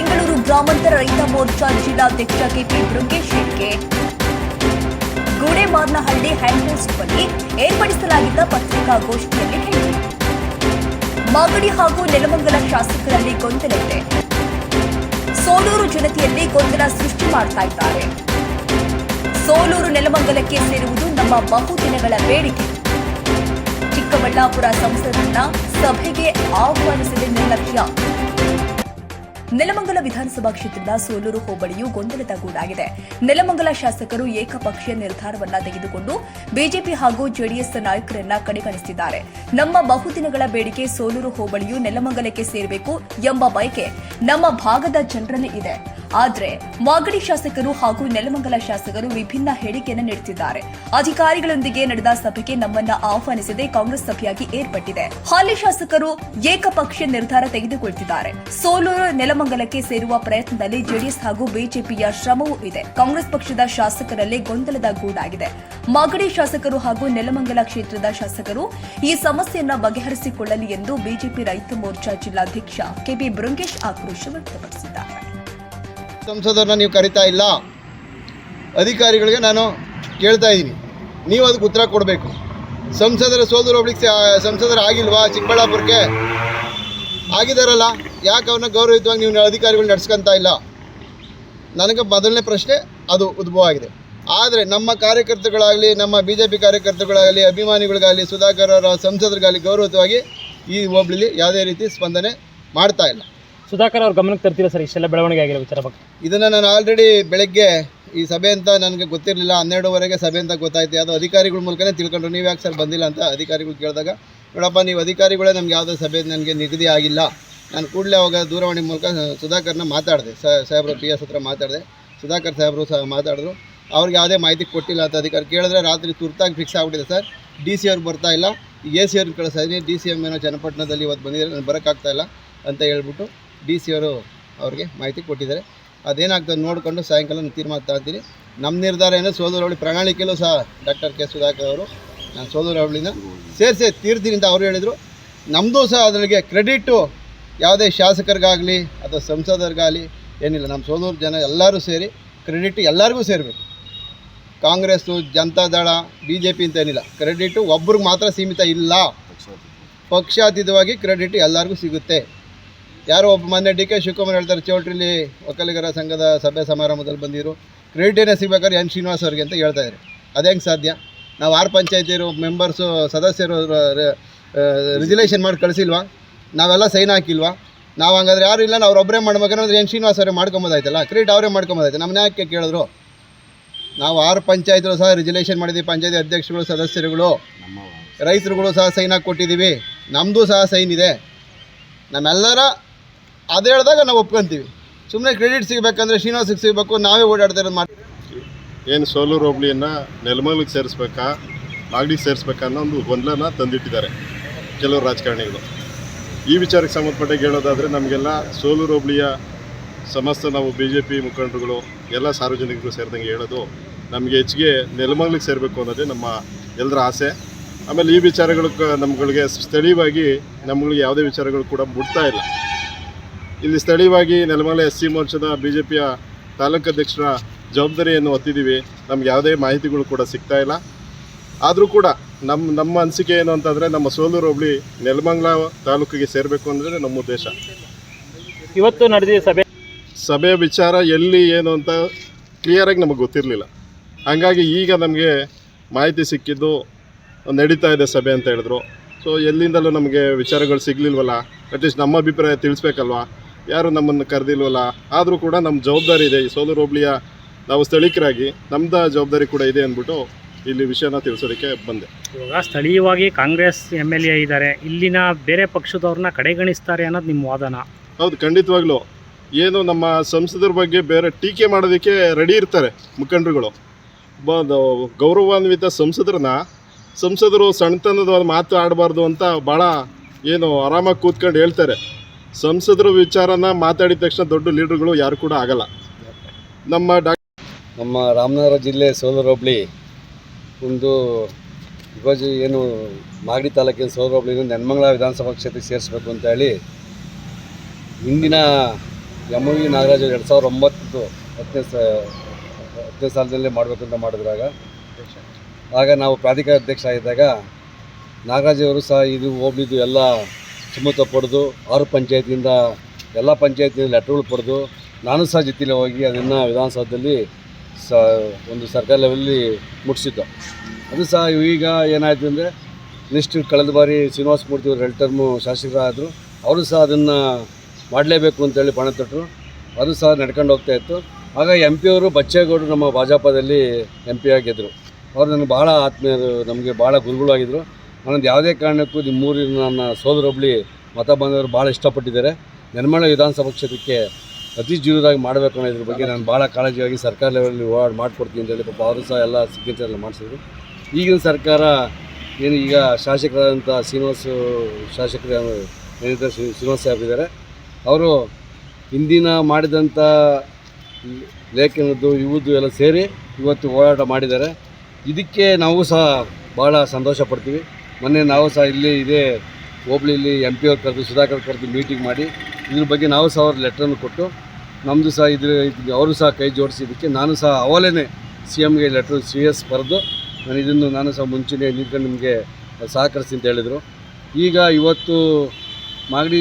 ಬೆಂಗಳೂರು ಗ್ರಾಮಾಂತರ ರೈತ ಮೋರ್ಚಾ ಜಿಲ್ಲಾಧ್ಯಕ್ಷ ಕೆಪಿ ಬೃಂಗೇಶ್ ಹೇಳಿಕೆ ಗೂಡೆಮಾರ್ನಹಳ್ಳಿ ಹ್ಯಾಂಡ್ಲೂಸ್ ಬಳಿ ಏರ್ಪಡಿಸಲಾಗಿದ್ದ ಪತ್ರಿಕಾಗೋಷ್ಠಿಯಲ್ಲಿ ಹೇಳಿ ಮಾಗಡಿ ಹಾಗೂ ನೆಲಮಂಗಲ ಶಾಸಕರಲ್ಲಿ ಗೊಂದಲವಿದೆ. ಸೋಲೂರು ಜನತೆಯಲ್ಲಿ ಗೊಂದಲ ಸೃಷ್ಟಿ ಮಾಡ್ತಾ ಇದ್ದಾರೆ. ಸೋಲೂರು ನೆಲಮಂಗಲಕ್ಕೆ ಸೇರುವುದು ನಮ್ಮ ಬಹುದಿನಗಳ ಬೇಡಿಕೆ. ಚಿಕ್ಕಬಳ್ಳಾಪುರ ಸಂಸದನ್ನ ಸಭೆಗೆ ಆಹ್ವಾನಿಸದೆ ನಿರ್ಲಕ್ಷ್ಯ. ನೆಲಮಂಗಲ ವಿಧಾನಸಭಾ ಕ್ಷೇತ್ರದ ಸೋಲೂರು ಹೋಬಳಿಯು ಗೊಂದಲದ ಗೂಡಾಗಿದೆ. ನೆಲಮಂಗಲ ಶಾಸಕರು ಏಕಪಕ್ಷೀಯ ನಿರ್ಧಾರವನ್ನ ತೆಗೆದುಕೊಂಡು ಬಿಜೆಪಿ ಹಾಗೂ ಜೆಡಿಎಸ್ ನಾಯಕರನ್ನ ಕಡೆಗಣಿಸಿದ್ದಾರೆ. ನಮ್ಮ ಬಹುದಿನಗಳ ಬೇಡಿಕೆ ಸೋಲೂರು ಹೋಬಳಿಯು ನೆಲಮಂಗಲಕ್ಕೆ ಸೇರಬೇಕು ಎಂಬ ಬಯಕೆ ನಮ್ಮ ಭಾಗದ ಜನರಲ್ಲಿ ಇದೆ. ಆದ್ರೆ ಮಾಗಡಿ ಶಾಸಕರು ಹಾಗೂ ನೆಲಮಂಗಲ ಶಾಸಕರು ವಿಭಿನ್ನ ಹೇಳಿಕೆಯನ್ನು ನೀಡುತ್ತಿದ್ದಾರೆ. ಅಧಿಕಾರಿಗಳೊಂದಿಗೆ ನಡೆದ ಸಭೆಗೆ ನಮ್ಮನ್ನ ಆಹ್ವಾನಿಸದೆ ಕಾಂಗ್ರೆಸ್ ಸಭೆಯಾಗಿ ಏರ್ಪಟ್ಟಿದೆ. ಹಾಲಿ ಶಾಸಕರು ಏಕಪಕ್ಷೀಯ ನಿರ್ಧಾರ ತೆಗೆದುಕೊಳ್ತಿದ್ದಾರೆ. ಸೋಲೂರು ನೆಲಮಂಗಲಕ್ಕೆ ಸೇರುವ ಪ್ರಯತ್ನದಲ್ಲಿ ಜೆಡಿಎಸ್ ಹಾಗೂ ಬಿಜೆಪಿಯ ಶ್ರಮವೂ ಇದೆ. ಕಾಂಗ್ರೆಸ್ ಪಕ್ಷದ ಶಾಸಕರಲ್ಲಿ ಗೊಂದಲದ ಗೂಡಾಗಿದೆ. ಮಾಗಡಿ ಶಾಸಕರು ಹಾಗೂ ನೆಲಮಂಗಲ ಕ್ಷೇತ್ರದ ಶಾಸಕರು ಈ ಸಮಸ್ಯೆಯನ್ನ ಬಗೆಹರಿಸಿಕೊಳ್ಳಲಿ ಎಂದು ಬಿಜೆಪಿ ರೈತ ಮೋರ್ಚಾ ಜಿಲ್ಲಾಧ್ಯಕ್ಷ ಕೆಬಿ ಬೃಂಗೇಶ್ ಆಕ್ರೋಶ ವ್ಯಕ್ತಪಡಿಸಿದ್ದಾರೆ. ಸಂಸದರನ್ನ ನೀವು ಕರಿತಾ ಇಲ್ಲ, ಅಧಿಕಾರಿಗಳಿಗೆ ನಾನು ಕೇಳ್ತಾ ಇದ್ದೀನಿ. ನೀವು ಅದಕ್ಕೆ ಉತ್ತರ ಕೊಡಬೇಕು. ಸಂಸದರ ಸೋದರ ಒಬ್ಳಿಗೆ ಸಂಸದರು ಆಗಿಲ್ವಾ ಚಿಕ್ಕಬಳ್ಳಾಪುರಕ್ಕೆ? ಆಗಿದಾರಲ್ಲ, ಯಾಕೆ ಅವ್ರನ್ನ ಗೌರವಯುತವಾಗಿ ನೀವು ಅಧಿಕಾರಿಗಳು ನಡ್ಸ್ಕೊಂತ ಇಲ್ಲ? ನನಗೆ ಮೊದಲನೇ ಪ್ರಶ್ನೆ ಅದು ಉದ್ಭವ ಆಗಿದೆ ಆದರೆ ನಮ್ಮ ಕಾರ್ಯಕರ್ತರುಗಳಾಗಲಿ, ನಮ್ಮ ಬಿ ಜೆ ಪಿ ಕಾರ್ಯಕರ್ತರುಗಳಾಗಲಿ, ಅಭಿಮಾನಿಗಳಿಗಾಗಲಿ, ಸುಧಾಕರ್ ಅವರ ಸಂಸದರಿಗಾಗಲಿ ಗೌರವಯುತವಾಗಿ ಈ ಹೋಬಳಿಲಿ ಯಾವುದೇ ರೀತಿ ಸ್ಪಂದನೆ ಮಾಡ್ತಾ ಇಲ್ಲ. ಸುಧಾಕರ್ ಅವ್ರ ಗಮನಕ್ಕೆ ತರ್ತೀರ ಸರ್ ಇಷ್ಟೆಲ್ಲ ಬೆಳವಣಿಗೆ ಆಗಿರೋ ವಿಚಾರ ಬಗ್ಗೆ? ಇದನ್ನು ನಾನು ಆಲ್ರೆಡಿ ಬೆಳಗ್ಗೆ ಈ ಸಭೆ ಅಂತ ನನಗೆ ಗೊತ್ತಿರಲಿಲ್ಲ, ಹನ್ನೆರಡುವರೆಗೆ ಸಭೆ ಅಂತ ಗೊತ್ತಾಯ್ತು. ಯಾವುದೋ ಅಧಿಕಾರಿಗಳ ಮೂಲಕನೇ ತಿಳ್ಕೊಂಡ್ರು. ನೀವು ಯಾಕೆ ಸರ್ ಬಂದಿಲ್ಲ ಅಂತ ಅಧಿಕಾರಿಗಳು ಕೇಳಿದಾಗ, ನೋಡಪ್ಪ, ನೀವು ಅಧಿಕಾರಿಗಳೇ ನಮ್ಗೆ ಯಾವುದೋ ಸಭೆ ನನಗೆ ನಿಗದಿ ಆಗಿಲ್ಲ. ನಾನು ಕೂಡಲೇ ಅವಾಗ ದೂರವಾಣಿ ಮೂಲಕ ಸುಧಾಕರ್ನ ಮಾತಾಡಿದೆ. ಸಾಹೇಬ್ರು ಪಿ ಎಸ್ ಹತ್ರ ಮಾತಾಡಿದೆ. ಸುಧಾಕರ್ ಸಾಹೇಬರು ಸಹ ಮಾತಾಡಿದ್ರು. ಅವ್ರಿಗೆ ಯಾವುದೇ ಮಾಹಿತಿ ಕೊಟ್ಟಿಲ್ಲ ಅಂತ ಅಧಿಕಾರಿ ಕೇಳಿದ್ರೆ ರಾತ್ರಿ ತುರ್ತಾಗಿ ಫಿಕ್ಸ್ ಆಗ್ಬಿಟ್ಟಿದೆ ಸರ್. ಡಿ ಸಿ ಅವ್ರು ಬರ್ತಾ ಇಲ್ಲ. ಎ ಸಿ ಅವ್ರನ್ನ ಕಳಿಸ್ತಾ ಇದ್ದೀನಿ ಡಿ ಸಿ ಎಂ ಏನೋ ಚನ್ನಪಟ್ಟಣದಲ್ಲಿ ಇವತ್ತು ಬಂದಿದ್ದಾರೆ. ನಾನು ಬರೋಕ್ಕಾಗ್ತಾ ಇಲ್ಲ ಅಂತ ಹೇಳ್ಬಿಟ್ಟು ಡಿ ಸಿ ಅವರು ಅವ್ರಿಗೆ ಮಾಹಿತಿ ಕೊಟ್ಟಿದ್ದಾರೆ. ಅದೇನಾಗ್ತದೆ ನೋಡಿಕೊಂಡು ಸಾಯಂಕಾಲ ನಾನು ತೀರ್ಮಾನ ತಗೊಳ್ತೀನಿ ನಮ್ಮ ನಿರ್ಧಾರ ಏನೋ ಸೋದರವಳಿ ಪ್ರಣಾಳಿಕೆಯಲ್ಲೂ ಸಹ ಡಾಕ್ಟರ್ ಕೆ ಸುಧಾಕರ್ ಅವರು ನಾನು ಸೋದರವಳಿನ ಸೇರಿಸಿ ತೀರ್ತೀನಿ ಅಂತ ಅವರು ಹೇಳಿದರು. ನಮ್ಮದು ಸಹ ಅದರಿಗೆ ಕ್ರೆಡಿಟು ಯಾವುದೇ ಶಾಸಕರಿಗಾಗಲಿ ಅಥವಾ ಸಂಸದರಿಗಾಗಲಿ ಏನಿಲ್ಲ. ನಮ್ಮ ಸೋದರ ಜನ ಎಲ್ಲರೂ ಸೇರಿ ಕ್ರೆಡಿಟ್ ಎಲ್ಲರಿಗೂ ಸೇರಬೇಕು. Congress Janata Dal B J P ಅಂತ ಏನಿಲ್ಲ. ಕ್ರೆಡಿಟು ಒಬ್ರಿಗೆ ಮಾತ್ರ ಸೀಮಿತ ಇಲ್ಲ. ಪಕ್ಷಾತೀತವಾಗಿ ಕ್ರೆಡಿಟ್ ಎಲ್ಲರಿಗೂ ಸಿಗುತ್ತೆ. ಯಾರೋ ಒಬ್ಬ ಮೊನ್ನೆ ಡಿ ಕೆ ಶಿವಕುಮಾರ್ ಹೇಳ್ತಾರೆ, ಚೌಟ್ರಿಲಿ ಒಕ್ಕಲಿಗರ ಸಂಘದ ಸಭೆ ಸಮಾರಂಭದಲ್ಲಿ ಬಂದಿರು. ಕ್ರೆಡಿಟ್ ಏನೇ ಸಿಗ್ಬೇಕಾದ್ರೆ ಎನ್ ಶ್ರೀನಿವಾಸ್ ಅವ್ರಿಗೆ ಅಂತ ಹೇಳ್ತಾ ಇದ್ದಾರೆ. ಅದು ಹೆಂಗೆ ಸಾಧ್ಯ? ನಾವು ಆರು ಪಂಚಾಯತಿರು ಮೆಂಬರ್ಸು, ಸದಸ್ಯರು ರಿಸಲ್ಯೂಷನ್ ಮಾಡಿ ಕಳಿಸಿಲ್ವಾ? ನಾವೆಲ್ಲ ಸೈನ್ ಹಾಕಿಲ್ವಾ? ನಾವು ಹಂಗಾದ್ರೆ ಯಾರು ಇಲ್ಲ ನಾವು ಒಬ್ಬರೇ ಮಾಡ್ಬೇಕಂದ್ರೆ ಎನ್ ಶ್ರೀನಿವಾಸ್ ಅವರೇ ಮಾಡ್ಕೊಂಬೋದಾಯ್ತಲ್ಲ? ಕ್ರೆಡಿಟ್ ಅವರೇ ಮಾಡ್ಕೊಂಬೋದಾಯ್ತು. ನಮ್ಮನ್ನ ಯಾಕೆ ಕೇಳಿದ್ರು? ನಾವು ಆರು ಪಂಚಾಯತ್ರು ಸಹ ರಿಸಲ್ಯೂಷನ್ ಮಾಡಿದ್ದೀವಿ ಪಂಚಾಯತಿ ಅಧ್ಯಕ್ಷರುಗಳು, ಸದಸ್ಯರುಗಳು, ರೈತರುಗಳು ಸಹ ಸೈನ್ ಹಾಕಿ ಕೊಟ್ಟಿದ್ದೀವಿ. ನಮ್ಮದು ಸಹ ಸೈನ್ ಇದೆ. ನಮ್ಮೆಲ್ಲರ ಅದು ಹೇಳಿದಾಗ ನಾವು ಒಪ್ಕೊಂತೀವಿ. ಸುಮ್ಮನೆ ಕ್ರೆಡಿಟ್ ಸಿಗಬೇಕಂದ್ರೆ ಶ್ರೀನಿವಾಸಿಗೆ ಸಿಗಬೇಕು, ನಾವೇ ಓಡಾಡ್ತಾ ಇರೋದು ಮಾಡಿ ಏನು ಸೋಲೂರು ಹೋಬಳಿಯನ್ನು ನೆಲಮಂಗ್ಲಿಗೆ ಸೇರಿಸ್ಬೇಕಾ ಮಾಗಡಿಗೆ ಸೇರಿಸ್ಬೇಕಾ ಅನ್ನೋ ಒಂದು ಗೊಂದಲನ ತಂದಿಟ್ಟಿದ್ದಾರೆ ಕೆಲವರು ರಾಜಕಾರಣಿಗಳು. ಈ ವಿಚಾರಕ್ಕೆ ಸಂಬಂಧಪಟ್ಟಾಗ ಹೇಳೋದಾದರೆ, ನಮಗೆಲ್ಲ ಸೋಲೂರು ಹೋಬಳಿಯ ಸಮಸ್ತ ನಾವು ಬಿ ಜೆ ಪಿ ಮುಖಂಡರುಗಳು, ಎಲ್ಲ ಸಾರ್ವಜನಿಕರು ಸೇರಿದಂಗೆ ಹೇಳೋದು, ನಮಗೆ ಹೆಚ್ಚಿಗೆ ನೆಲಮಂಗ್ಲಿಗೆ ಸೇರಬೇಕು ಅನ್ನೋದೇ ನಮ್ಮ ಎಲ್ಲರ ಆಸೆ. ಆಮೇಲೆ ಈ ವಿಚಾರಗಳು ನಮ್ಗಳಿಗೆ ಸ್ಥಳೀಯವಾಗಿ ನಮ್ಗಳಿಗೆ ಯಾವುದೇ ವಿಚಾರಗಳು ಕೂಡ ಮುಟ್ತಾ ಇಲ್ಲ. ಇಲ್ಲಿ ಸ್ಥಳೀಯವಾಗಿ ನೆಲಮಲೆ ಎಸ್ ಸಿ ಮೋರ್ಚಾದ ಬಿ ಜೆ ಪಿಯ ತಾಲೂಕು ಅಧ್ಯಕ್ಷರ ಜವಾಬ್ದಾರಿಯನ್ನು ಒತ್ತಿದ್ದೀವಿ ನಮ್ಗೆ ಯಾವುದೇ ಮಾಹಿತಿಗಳು ಕೂಡ ಸಿಗ್ತಾ ಇಲ್ಲ. ಆದರೂ ಕೂಡ ನಮ್ಮ ನಮ್ಮ ಅನಿಸಿಕೆ ಏನು ಅಂತಂದರೆ ನಮ್ಮ ಸೋಲೂರು ಹೋಬಳಿ ನೆಲಮಂಗಲ ತಾಲೂಕಿಗೆ ಸೇರಬೇಕು ಅಂದರೆ ನಮ್ಮ ಉದ್ದೇಶ. ಇವತ್ತು ನಡೆದಿದೆ ಸಭೆ. ಸಭೆಯ ವಿಚಾರ ಎಲ್ಲಿ ಏನು ಅಂತ ಕ್ಲಿಯರಾಗಿ ನಮಗೆ ಗೊತ್ತಿರಲಿಲ್ಲ. ಹಾಗಾಗಿ ಈಗ ನಮಗೆ ಮಾಹಿತಿ ಸಿಕ್ಕಿದ್ದು ನಡೀತಾ ಇದೆ ಸಭೆ ಅಂತ ಹೇಳಿದ್ರು. ಸೊ ಎಲ್ಲಿಂದಲೂ ನಮಗೆ ವಿಚಾರಗಳು ಸಿಗಲಿಲ್ವಲ್ಲ? ಅಟ್ಲೀಸ್ಟ್ ನಮ್ಮ ಅಭಿಪ್ರಾಯ ತಿಳಿಸ್ಬೇಕಲ್ವಾ? ಯಾರು ನಮ್ಮನ್ನು ಕರೆದಿಲ್ವಲ್ಲ? ಆದರೂ ಕೂಡ ನಮ್ಮ ಜವಾಬ್ದಾರಿ ಇದೆ. ಈ ಸೋಲೂರು ಹೋಬಳಿಯ ನಾವು ಸ್ಥಳೀಕರಾಗಿ ನಮ್ಮದ ಜವಾಬ್ದಾರಿ ಕೂಡ ಇದೆ ಅಂದ್ಬಿಟ್ಟು ಇಲ್ಲಿ ವಿಷಯನ ತಿಳಿಸೋದಕ್ಕೆ ಬಂದೆ. ಇವಾಗ ಸ್ಥಳೀಯವಾಗಿ ಕಾಂಗ್ರೆಸ್ ಎಂ ಎಲ್ ಎ ಇದ್ದಾರೆ. ಇಲ್ಲಿನ ಬೇರೆ ಪಕ್ಷದವ್ರನ್ನ ಕಡೆಗಣಿಸ್ತಾರೆ ಅನ್ನೋದು ನಿಮ್ಮ ವಾದನ? ಹೌದು ಖಂಡಿತವಾಗ್ಲೂ. ಏನು ನಮ್ಮ ಸಂಸದರ ಬಗ್ಗೆ ಬೇರೆ ಟೀಕೆ ಮಾಡೋದಕ್ಕೆ ರೆಡಿ ಇರ್ತಾರೆ ಮುಖಂಡರುಗಳು. ಬ ಗೌರವಾನ್ವಿತ ಸಂಸದರನ್ನ ಸಂಸದರು ಸಣ್ಣತನದ ಮಾತು ಆಡಬಾರ್ದು ಅಂತ ಭಾಳ ಏನು ಆರಾಮಾಗಿ ಕೂತ್ಕೊಂಡು ಹೇಳ್ತಾರೆ. ಸಂಸದರ ವಿಚಾರನ ಮಾತಾಡಿದ ತಕ್ಷಣ ದೊಡ್ಡ ಲೀಡರ್ಗಳು ಯಾರು ಕೂಡ ಆಗಲ್ಲ. ನಮ್ಮ ಡಾಕ್ ನಮ್ಮ ರಾಮನಗರ ಜಿಲ್ಲೆ ಸೋಲೂರು ಹೋಬಳಿ ಒಂದು ವಿಭಜ ಏನು ಮಾಗಡಿ ತಾಲೂಕಿನ ಸೋಲೂರು ಹೋಬಳಿನ ನೆನ್ಮಂಗಲ ವಿಧಾನಸಭಾ ಕ್ಷೇತ್ರಕ್ಕೆ ಸೇರಿಸಬೇಕು ಅಂತ ಹೇಳಿ ಹಿಂದಿನ ಎಂ ವಿ ನಾಗರಾಜ್ ಎರಡು ಸಾವಿರದ ಒಂಬತ್ತು ಹತ್ತನೇ ಸ ಹತ್ತನೇ ಸಾಲದಲ್ಲೇ ಮಾಡಬೇಕಂತ ಮಾಡಿದ್ರಾಗ. ಆಗ ನಾವು ಪ್ರಾಧಿಕಾರ ಅಧ್ಯಕ್ಷ ಆಗಿದ್ದಾಗ ನಾಗರಾಜ್ ಅವರು ಸಹ ಇದು ಹೋಗಿದ್ದು ಎಲ್ಲ ಸುಮತ ಪಡೆದು ಆರು ಪಂಚಾಯತಿಯಿಂದ ಎಲ್ಲ ಪಂಚಾಯತಿಯಿಂದ ಲೆಟ್ರ್ಗಳು ಪಡೆದು ನಾನು ಸಹ ಜೊತೆಲಿ ಹೋಗಿ ಅದನ್ನು ವಿಧಾನಸೌಧದಲ್ಲಿ ಸ ಒಂದು ಸರ್ಕಾರ ಲೆವೆಲಲ್ಲಿ ಮುಟ್ಟಿಸಿದ್ದು ಅದು ಸಹ ಈಗ ಏನಾಯಿತು ಅಂದರೆ ನೆಕ್ಸ್ಟ್ ಕಳೆದ ಬಾರಿ ಶ್ರೀನಿವಾಸ ಮೂರ್ತಿ ಅವರು ಎರಡು ಟರ್ಮು ಶಾಸಕರಾದರು, ಅವರು ಸಹ ಅದನ್ನು ಮಾಡಲೇಬೇಕು ಅಂತೇಳಿ ಪಣ ತೊಟ್ಟರು ಅದು ಸಹ ನಡ್ಕೊಂಡು ಹೋಗ್ತಾ ಇತ್ತು. ಆಗ ಎಂ ಪಿ ಅವರು ಬಚ್ಚೇಗೌಡರು ನಮ್ಮ ಭಾಜಪದಲ್ಲಿ ಎಂ ಪಿ ಆಗಿದ್ದರು ಅವರು ನನಗೆ ಭಾಳ ಆತ್ಮೀಯರು, ನಮಗೆ ಭಾಳ ಗುರುಗಳಾಗಿದ್ದರು ನನ್ನದು ಯಾವುದೇ ಕಾರಣಕ್ಕೂ ನಿಮ್ಮೂರಿನ ನನ್ನ ಸೋದರೊಬ್ಬಳಿ ಮತ ಬಂದವರು ಭಾಳ ಇಷ್ಟಪಟ್ಟಿದ್ದಾರೆ. ನೆನ್ಮಳ ವಿಧಾನಸಭಾ ಕ್ಷೇತ್ರಕ್ಕೆ ಅತಿ ಜೀವದಾಗಿ ಮಾಡಬೇಕು ಅನ್ನೋದ್ರ ಬಗ್ಗೆ ನಾನು ಭಾಳ ಕಾಳಜಿಯಾಗಿ ಸರ್ಕಾರ ಲೆವೆಲಲ್ಲಿ ಓಡಾಡಿ ಮಾಡಿಕೊಡ್ತೀನಿ ಅಂತೇಳಿ ಪಾಪ ಅವರು ಸಹ ಎಲ್ಲ ಸಿಗ್ನೇಚರ್ ಮಾಡಿಸಿದ್ರು. ಈಗಿನ ಸರ್ಕಾರ ಏನು ಈಗ ಶಾಸಕರಾದಂಥ ಶ್ರೀನಿವಾಸ ಶಾಸಕರು ಏನಿದ್ದಾರೆ ಶ್ರೀ ಶ್ರೀನಿವಾಸ ಸಾಹೇಬ್ ಇದ್ದಾರೆ. ಅವರು ಹಿಂದಿನ ಮಾಡಿದಂಥ ಲೇಖನದ್ದು ಇವುದು ಎಲ್ಲ ಸೇರಿ ಇವತ್ತು ಹೋರಾಟ ಮಾಡಿದ್ದಾರೆ. ಇದಕ್ಕೆ ನಾವು ಸಹ ಭಾಳ ಸಂತೋಷ ಪಡ್ತೀವಿ ಮೊನ್ನೆ ನಾವು ಸಹ ಇಲ್ಲಿ ಇದೇ ಹೋಬ್ಳಿಲಿ ಎಂ ಪಿ ಅವ್ರು ಕರೆದು, ಸುಧಾಕರ್ ಕರೆದು ಮೀಟಿಂಗ್ ಮಾಡಿ, ಇದ್ರ ಬಗ್ಗೆ ನಾವು ಸಹ ಅವ್ರ ಲೆಟ್ರನ್ನು ಕೊಟ್ಟು ನಮ್ಮದು ಸಹ ಇದ್ರ ಇದು ಅವರು ಸಹ ಕೈ ಜೋಡಿಸಿದ್ದಕ್ಕೆ ನಾನು ಸಹ ಅವಲೇ ಸಿ ಎಮ್ಗೆ ಲೆಟ್ರ್ ಸಿ ಎಸ್ ಬರೆದು, ನಾನು ಇದನ್ನು ನಾನು ಸಹ ಮುಂಚೆನೇ ನಿಂತ್ಕೊಂಡು ನಿಮಗೆ ಸಹಕರಿಸಿ ಅಂತ ಹೇಳಿದರು. ಈಗ ಇವತ್ತು ಮಾಗಡಿ